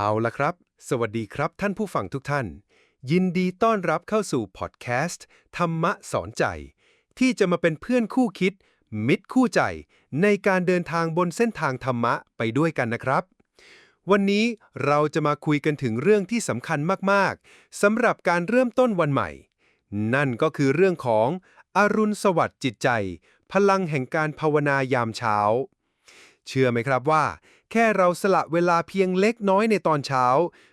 เอาละครับ สวัสดีครับท่านผู้ฟังทุกท่าน ยินดีต้อนรับเข้าสู่พอดแคสต์ ธรรมะสอนใจ ที่จะมาเป็นเพื่อนคู่คิด มิตรคู่ใจ ในการเดินทางบนเส้นทางธรรมะไปด้วยกันนะครับ วันนี้เราจะมาคุยกันถึงเรื่องที่สำคัญมากๆสำหรับการเริ่มต้นวันใหม่ นั่นก็คือเรื่องของอรุณสวัสดิ์จิตใจ พลังแห่งการภาวนายามเช้า เชื่อไหมครับว่า แค่เราสละเวลาเพียงเล็กน้อยในตอนเช้า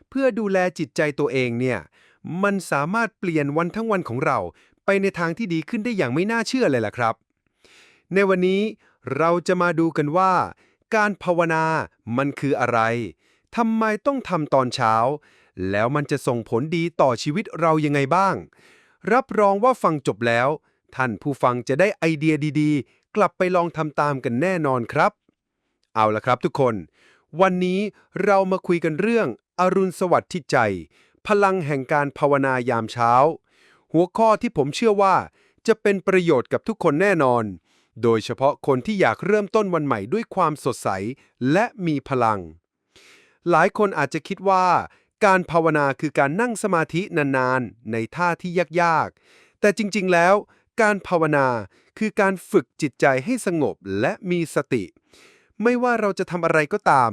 เพื่อดูแลจิตใจตัวเองเนี่ย มันสามารถเปลี่ยนวันทั้งวันของเรา ไปในทางที่ดีขึ้นได้อย่างไม่น่าเชื่อเลยล่ะครับ ในวันนี้เราจะมาดูกันว่า การภาวนามันคืออะไรทำไมต้องทำตอนเช้า แล้วมันจะส่งผลดีต่อชีวิตเรายังไงบ้าง รับรองว่าฟังจบแล้ว ท่านผู้ฟังจะได้ไอเดียดีๆ กลับไปลองทำตามกันแน่นอนครับ เอาละครับทุกคน วันนี้เรามาคุยกันเรื่องอรุณสวัสดิ์ที่ใจ พลังแห่งการภาวนายามเช้า หัวข้อที่ผมเชื่อว่า จะเป็นประโยชน์กับทุกคนแน่นอน โดยเฉพาะคนที่อยากเริ่มต้นวันใหม่ด้วยความสดใสและมีพลัง หลายคนอาจจะคิดว่า การภาวนาคือการนั่งสมาธินานๆ ในท่าที่ยากๆ แต่จริงๆแล้ว การภาวนาคือการฝึกจิตใจให้สงบและมีสติ ไม่ว่าเราจะทำอะไรก็ตาม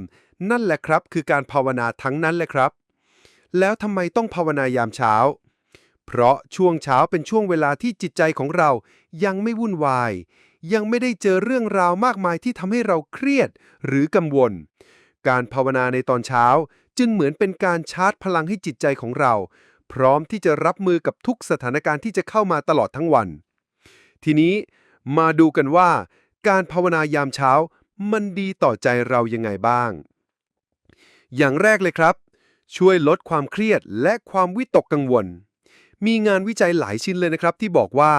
นั่นแหละครับ คือการภาวนาทั้งนั้นเลยครับ แล้วทำไมต้องภาวนายามเช้า เพราะช่วงเช้าเป็นช่วงเวลาที่จิตใจของเรายังไม่วุ่นวาย ยังไม่ได้เจอเรื่องราวมากมายที่ทำให้เราเครียดหรือกังวล การภาวนาในตอนเช้าจึงเหมือนเป็นการชาร์จพลังให้จิตใจของเรา พร้อมที่จะรับมือกับทุกสถานการณ์ที่จะเข้ามาตลอดทั้งวัน ทีนี้มาดูกันว่า การภาวนายามเช้า มันดีต่อใจเรายังไงบ้าง อย่างแรกเลยครับ ช่วยลดความเครียดและความวิตกกังวล มีงานวิจัยหลายชิ้นเลยนะครับ ที่บอกว่า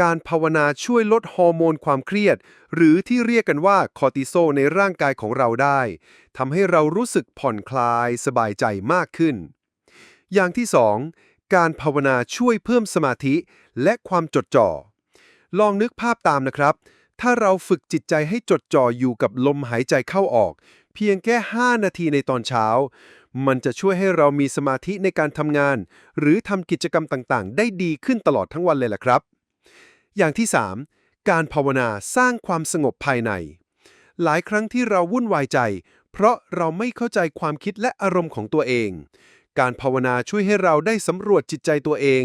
การภาวนาช่วยลดฮอร์โมนความเครียด หรือที่เรียกกันว่าคอร์ติโซในร่างกายของเราได้ทำให้เรารู้สึกผ่อนคลายสบายใจมากขึ้น อย่างที่สองการภาวนาช่วยเพิ่มสมาธิและความจดจ่อ ลองนึกภาพตามนะครับ ถ้าเราฝึกจิตใจให้จดจ่ออยู่กับลมหายใจเข้าออก เพียงแค่ 5 นาทีในตอนเช้า มันจะช่วยให้เรามีสมาธิในการทำงาน หรือทำกิจกรรมต่างๆ ได้ดีขึ้นตลอดทั้งวันเลยล่ะครับ อย่างที่ 3 การภาวนาสร้างความสงบภายใน หลายครั้งที่เราวุ่นวายใจ เพราะเราไม่เข้าใจความคิดและอารมณ์ของตัวเอง การภาวนาช่วยให้เราได้สำรวจจิตใจตัวเอง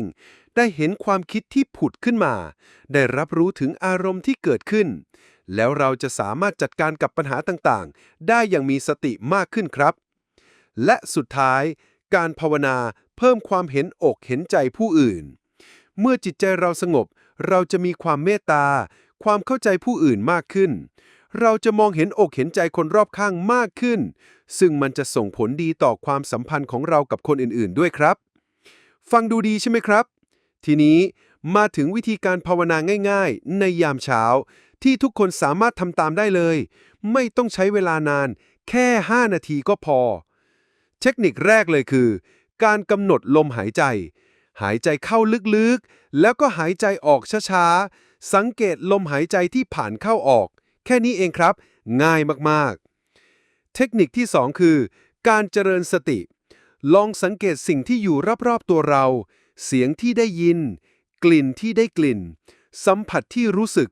ได้เห็นความคิดที่ผุดขึ้นมา ได้รับรู้ถึงอารมณ์ที่เกิดขึ้น แล้วเราจะสามารถจัดการกับปัญหาต่างๆ ได้อย่างมีสติมากขึ้นครับ และสุดท้าย การภาวนาเพิ่มความเห็นอกเห็นใจผู้อื่น เมื่อจิตใจเราสงบ เราจะมีความเมตตา ความเข้าใจผู้อื่นมากขึ้น เราจะมองเห็นอกเห็นใจคนรอบข้างมากขึ้น ซึ่งมันจะส่งผลดีต่อความสัมพันธ์ของเรากับคนอื่นๆ ด้วยครับ ฟังดูดีใช่ไหมครับ ทีนี้มาถึงวิธีการภาวนาง่ายๆ ในยามเช้า ที่ทุกคนสามารถทำตามได้เลย ไม่ต้องใช้เวลานาน แค่ 5 นาทีก็พอ เทคนิคแรกเลยคือ การกำหนดลมหายใจ หายใจเข้าลึกๆ แล้วก็หายใจออกช้าๆ สังเกตลมหายใจที่ผ่านเข้าออก แค่นี้เองครับ ง่ายมากๆ เทคนิคที่ 2 คือ การเจริญสติ ลองสังเกตสิ่งที่อยู่รอบๆตัวเรา เสียงที่ได้ยิน กลิ่นที่ได้กลิ่น สัมผัสที่รู้สึก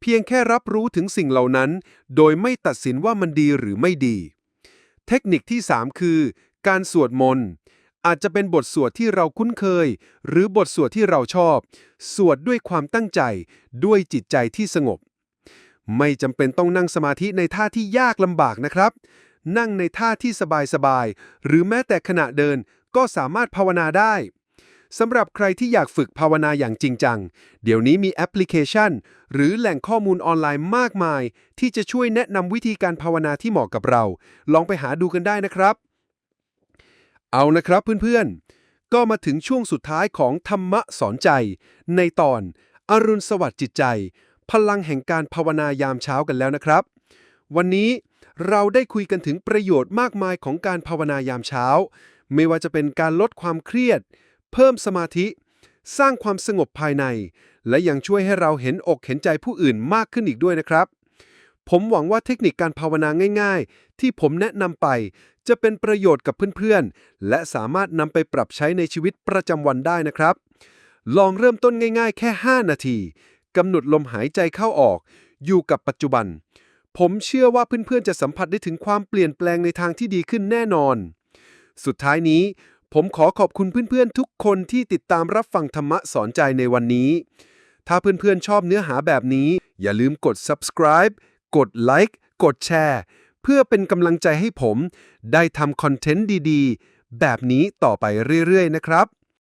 เพียงแค่รับรู้ถึงสิ่งเหล่านั้น โดยไม่ตัดสินว่ามันดีหรือไม่ดี เทคนิคที่ 3 คือ การสวดมนต์อาจจะเป็นบทสวดที่เราคุ้นเคย หรือบทสวดที่เราชอบ สวดด้วยความตั้งใจ ด้วยจิตใจที่สงบ ไม่จำเป็นต้องนั่งสมาธิในท่าที่ยากลำบากนะครับ นั่งในท่าที่สบายๆ หรือแม้แต่ขณะเดินก็สามารถภาวนาได้ สำหรับใครที่อยากฝึกภาวนาอย่างจริงจัง เดี๋ยวนี้มีแอปพลิเคชัน หรือแหล่งข้อมูลออนไลน์มากมาย ที่จะช่วยแนะนำวิธีการภาวนาที่เหมาะกับเรา ลองไปหาดูกันได้นะครับ เอานะครับเพื่อนๆ ก็มาถึงช่วงสุดท้ายของธรรมะสอนใจ ในตอน อรุณสวัสดิ์จิตใจ พลังแห่งการภาวนายามเช้ากันแล้วนะครับ วันนี้เราได้คุยกันถึงประโยชน์มากมายของการภาวนายามเช้า ไม่ว่าจะเป็นการลดความเครียด เพิ่มสมาธิ สร้างความสงบภายใน และยังช่วยให้เราเห็นอกเห็นใจผู้อื่นมากขึ้นอีกด้วยนะครับ ผมหวังว่าเทคนิคการภาวนาง่าย ๆ ที่ผมแนะนำไป จะเป็นประโยชน์กับเพื่อนๆ และสามารถนำไปปรับใช้ในชีวิตประจำวันได้นะครับ ลองเริ่มต้นง่าย ๆ แค่ 5 นาทีกำหนดลมหายใจเข้าออก อยู่กับปัจจุบัน ผมเชื่อว่าเพื่อนๆ จะสัมผัสได้ถึงความเปลี่ยนแปลงในทางที่ดีขึ้นแน่นอน สุดท้ายนี้ ผมขอขอบคุณเพื่อนๆ ทุกคนที่ติดตามรับฟังธรรมะสอนใจในวันนี้ ถ้าเพื่อนๆ ชอบเนื้อหาแบบนี้ อย่าลืมกด subscribe กดไลค์กดแชร์ เพื่อเป็นกำลังใจให้ผม ได้ทำคอนเทนต์ดีๆ แบบนี้ต่อไปเรื่อยๆ นะครับ